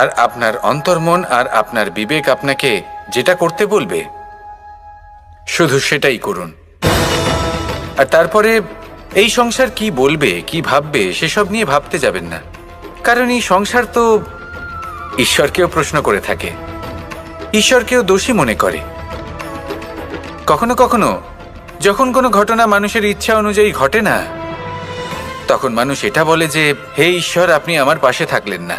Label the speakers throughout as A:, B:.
A: আর আপনার অন্তর্মন আর আপনার বিবেক আপনাকে যেটা করতে বলবে, শুধু সেটাই করুন। আর তারপরে, এই সংসার কি বলবে, কি ভাববে, সেসব নিয়ে ভাবতে যাবেন না। কারণ এই সংসার তো ঈশ্বরকেও প্রশ্ন করে থাকে, ঈশ্বরকেও দোষী মনে করে। কখনো কখনো, যখন কোনো ঘটনা মানুষের ইচ্ছা অনুযায়ী ঘটে না, তখন মানুষ এটা বলে যে, হে ঈশ্বর, আপনি আমার পাশে থাকলেন না।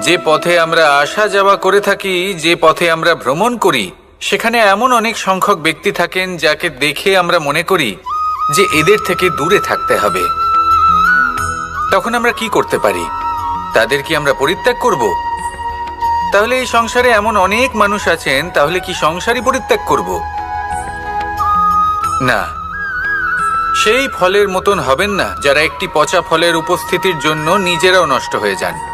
A: যে পথে আমরা আসা যাওয়া করে থাকি, যে পথে আমরা ভ্রমণ করি, সেখানে এমন অনেক সংখ্যক ব্যক্তি থাকেন যাকে দেখে আমরা মনে করি যে এদের থেকে দূরে থাকতে হবে। তখন আমরা কি করতে পারি? তাদের কি আমরা পরিত্যাগ করব? তাহলে এই সংসারে এমন অনেক মানুষ আছেন, তাহলে কি সংসারই পরিত্যাগ করব? না। সেই ফলের মতন হবেন না, যারা একটি পচা ফলের উপস্থিতির জন্য নিজেরাও নষ্ট হয়ে যান।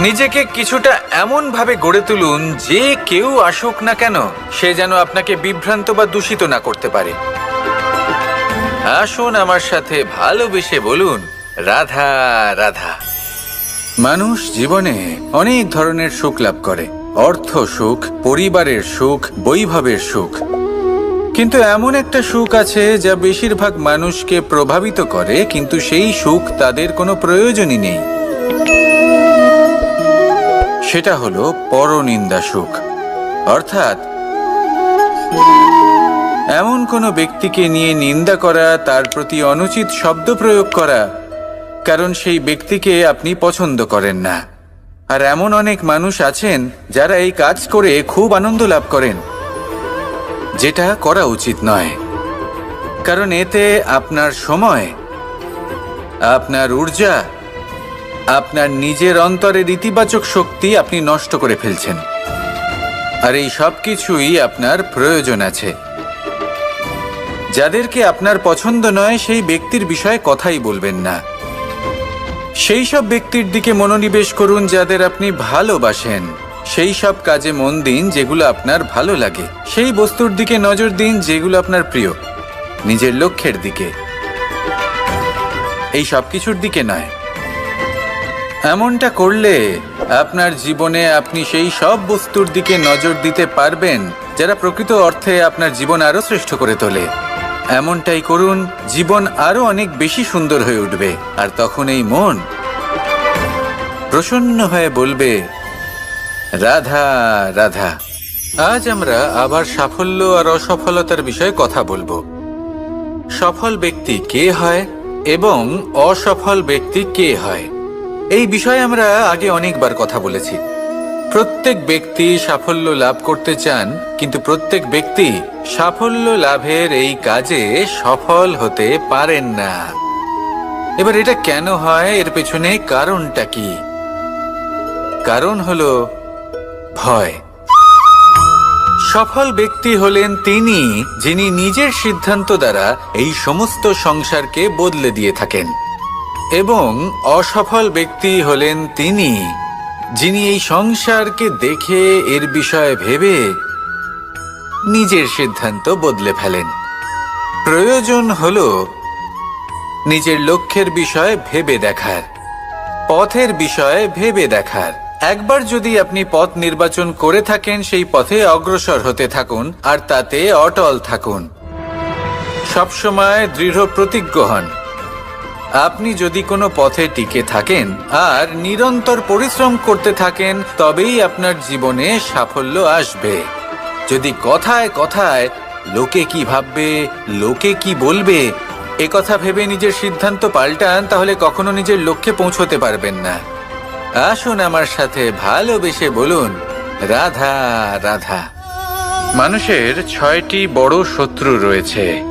A: নিজেকে কিছুটা এমন ভাবে গড়ে তুলুন যে কেউ আসুক না কেন, সে যেন আপনাকে বিভ্রান্ত বা দূষিত না করতে পারে। আসুন আমার সাথে ভালোবেসে বলুন, রাধা রাধা। মানুষ জীবনে অনেক ধরনের সুখ লাভ করে। অর্থ সুখ, পরিবারের সুখ, বৈভবের সুখ। কিন্তু এমন একটা সুখ আছে যা বেশিরভাগ মানুষকে প্রভাবিত করে, কিন্তু সেই সুখ তাদের কোনো প্রয়োজনই নেই। সেটা হলো পরনিন্দা সুখ। অর্থাৎ, এমন কোনো ব্যক্তিকে নিয়ে নিন্দা করা, তার প্রতি অনুচিত শব্দ প্রয়োগ করা, কারণ সেই ব্যক্তিকে আপনি পছন্দ করেন না। আর এমন অনেক মানুষ আছেন যারা এই কাজ করে খুব আনন্দ লাভ করেন। যেটা করা উচিত নয়। কারণ এতে আপনার সময়, আপনার ঊর্জা আপনার নিজের অন্তরের ইতিবাচক শক্তি আপনি নষ্ট করে ফেলছেন। আর এই সব কিছুই আপনার প্রয়োজন আছে। যাদেরকে আপনার পছন্দ নয়, সেই ব্যক্তির বিষয়ে কথাই বলবেন না। সেই সব ব্যক্তির দিকে মনোনিবেশ করুন যাদের আপনি ভালোবাসেন। সেই সব কাজে মন দিন যেগুলো আপনার ভালো লাগে। সেই বস্তুর দিকে নজর দিন যেগুলো আপনার প্রিয়। নিজের লক্ষ্যের দিকে। এই সব কিছুর দিকে নয়। এমনটা করলে আপনার জীবনে আপনি সেই সব বস্তুর দিকে নজর দিতে পারবেন যারা প্রকৃত অর্থে আপনার জীবন আরও শ্রেষ্ঠ করে তোলে। এমনটাই করুন, জীবন আরও অনেক বেশি সুন্দর হয়ে উঠবে, আর তখন এই মন প্রসন্ন হয়ে বলবে, রাধা রাধা, আজ আমরা আবার সাফল্য আর অসফলতার বিষয়ে কথা বলব। সফল ব্যক্তি কে হয় এবং অসফল ব্যক্তি কে হয়? এই বিষয়ে আমরা আগে অনেকবার কথা বলেছি। প্রত্যেক ব্যক্তি সাফল্য লাভ করতে চান, কিন্তু প্রত্যেক ব্যক্তি সাফল্য লাভের এই কাজে সফল হতে পারেন না। এবার এটা কেন হয়, এর পেছনে কারণটা কি? কারণ হলো ভয়। সফল ব্যক্তি হলেন তিনি, যিনি নিজের সিদ্ধান্ত দ্বারা এই সমস্ত সংসারকে বদলে দিয়ে থাকেন। এবং অসফল ব্যক্তি হলেন তিনি, যিনি এই সংসারকে দেখে এর বিষয়ে ভেবে নিজের সিদ্ধান্ত বদলে ফেলেন। প্রয়োজন হল নিজের লক্ষ্যের বিষয়ে ভেবে দেখার, পথের বিষয়ে ভেবে দেখার। একবার যদি আপনি পথ নির্বাচন করে থাকেন, সেই পথে অগ্রসর হতে থাকুন আর তাতে অটল থাকুন। সবসময় দৃঢ় প্রতিজ্ঞ হন। আপনি যদি কোনো পথে টিকে থাকেন আর নিরন্তর পরিশ্রম করতে থাকেন, তবেই আপনার জীবনে সাফল্য আসবে। যদি কথায় কথায় লোকে কি ভাববে, লোকে কি বলবে, এ কথা ভেবে নিজের সিদ্ধান্ত পাল্টান, তাহলে কখনো নিজের লক্ষ্যে পৌঁছতে পারবেন না। আসুন আমার সাথে ভালোবেসে বলুন, রাধা রাধা। মানুষের ছয়টি বড় শত্রু রয়েছে।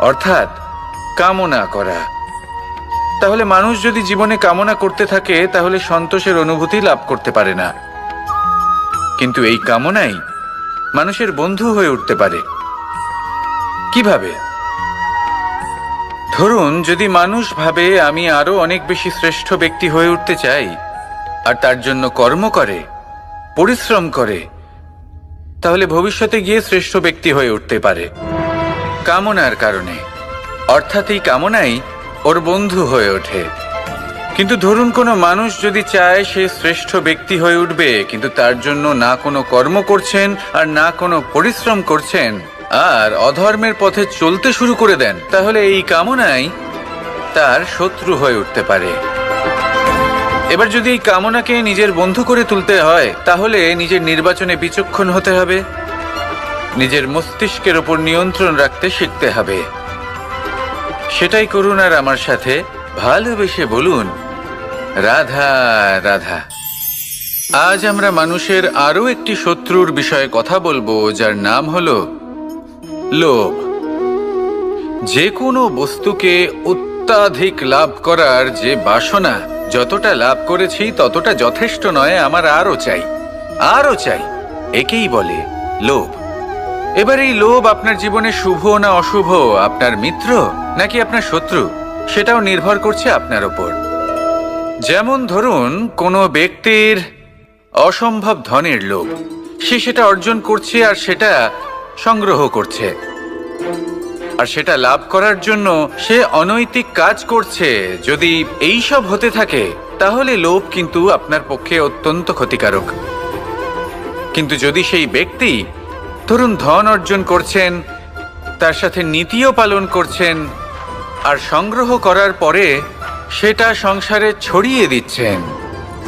A: অর্থাৎ কামনা করা। তাহলে মানুষ যদি জীবনে কামনা করতে থাকে, তাহলে সন্তোষের অনুভূতি লাভ করতে পারে না। কিন্তু এই কামনাই মানুষের বন্ধু হয়ে উঠতে পারে। কীভাবে? ধরুন, যদি মানুষ ভাবে, আমি আরও অনেক বেশি শ্রেষ্ঠ ব্যক্তি হয়ে উঠতে চাই, আর তার জন্য কর্ম করে, পরিশ্রম করে, তাহলে ভবিষ্যতে গিয়ে শ্রেষ্ঠ ব্যক্তি হয়ে উঠতে পারে। কামনার কারণে। অর্থাৎ এই কামনাই ওর বন্ধু হয়ে ওঠে। কিন্তু ধরুন কোনো মানুষ যদি চায় সে শ্রেষ্ঠ ব্যক্তি হয়ে উঠবে, কিন্তু তার জন্য না কোনো কর্ম করছেন আর না কোনো পরিশ্রম করছেন, আর অধর্মের পথে চলতে শুরু করে দেন, তাহলে এই কামনাই তার শত্রু হয়ে উঠতে পারে। এবার যদি এই কামনাকে নিজের বন্ধু করে তুলতে হয়, তাহলে নিজের নির্বাচনে বিচক্ষণ হতে হবে। নিজের মস্তিষ্কের ওপর নিয়ন্ত্রণ রাখতে শিখতে হবে। সেটাই করুন আর আমার সাথে ভালোবেসে বলুন, রাধা রাধা। আজ আমরা মানুষের আরও একটি শত্রুর বিষয়ে কথা বলব, যার নাম হল লোভ। যে কোনো বস্তুকে অত্যাধিক লাভ করার যে বাসনা, যতটা লাভ করেছি ততটা যথেষ্ট নয়, আমার আরও চাই আরও চাই, একেই বলে লোভ। এবার এই লোভ আপনার জীবনে শুভ না অশুভ? আপনার মিত্র নাকি আপনার শত্রু? সেটাও নির্ভর করছে আপনার ওপর। যেমন ধরুন, কোনো ব্যক্তির অসম্ভব ধনের লোভ। সে সেটা অর্জন করছে আর সেটা সংগ্রহ করছে। আর সেটা লাভ করার জন্য সে অনৈতিক কাজ করছে। যদি এই সব হতে থাকে, তাহলে লোভ কিন্তু আপনার পক্ষে অত্যন্ত ক্ষতিকারক। কিন্তু যদি সেই ব্যক্তি ধরুন ধন অর্জন করছেন, তার সাথে নীতিও পালন করছেন, আর সংগ্রহ করার পরে সেটা সংসারে ছড়িয়ে দিচ্ছেন।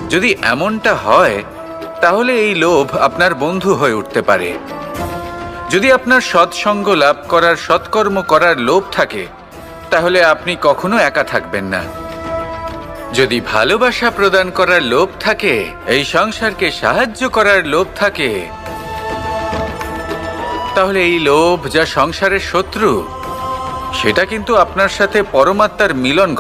A: যদি এমনটা হয়, তাহলে এই লোভ আপনার বন্ধু হয়ে উঠতে পারে। যদি আপনার সৎসঙ্গ লাভ করার, সৎকর্ম করার লোভ থাকে, তাহলে আপনি কখনো একা থাকবেন না। যদি ভালোবাসা প্রদান করার লোভ থাকে, এই সংসারকে সাহায্য করার লোভ থাকে তাহলে এই লোভ যা সংসারের শত্রু সেটা কিন্তু আপনার সাথে পরমাত্মার মিলন